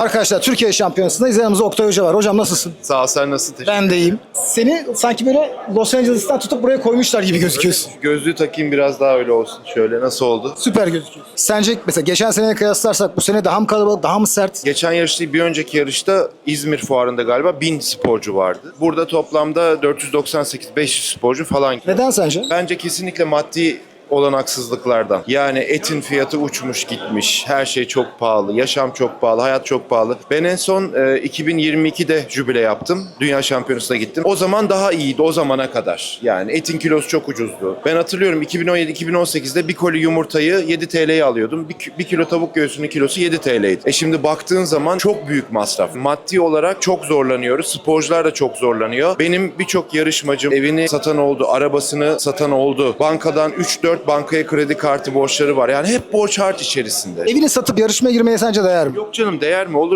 Arkadaşlar Türkiye Şampiyonası'ndayız. Yanımızda Oktay Hoca var. Hocam nasılsın? Sağ ol sen nasılsın? Teşekkür Ben de iyiyim. Seni sanki böyle Los Angeles'tan tutup buraya koymuşlar gibi gözüküyorsun. Gözlüğü takayım biraz daha öyle olsun. Şöyle nasıl oldu? Süper gözüküyorsun. Sence mesela geçen seneye kıyaslarsak bu sene daha mı kalabalık, daha mı sert? Geçen yarışta bir önceki yarışta İzmir fuarında galiba 1000 sporcu vardı. Burada toplamda 498-500 sporcu falan. Neden sence? Bence kesinlikle maddi olanaksızlıklardan. Yani etin fiyatı uçmuş gitmiş. Her şey çok pahalı. Yaşam çok pahalı. Hayat çok pahalı. Ben en son e, 2022'de jübile yaptım. Dünya şampiyonasına gittim. O zaman daha iyiydi o zamana kadar. Yani etin kilosu çok ucuzdu. Ben hatırlıyorum 2017-2018'de bir koli yumurtayı 7 TL'ye alıyordum. Bir, bir kilo tavuk göğsünün kilosu 7 TL'ydi. E şimdi baktığın zaman çok büyük masraf. Maddi olarak çok zorlanıyoruz. Sporcular da çok zorlanıyor. Benim birçok yarışmacım evini satan oldu, arabasını satan oldu. Bankadan 3-4 bankaya kredi kartı borçları var. Yani hep borç harç içerisinde. Evini satıp yarışmaya girmeye sence değer mi? Yok canım değer mi? Olur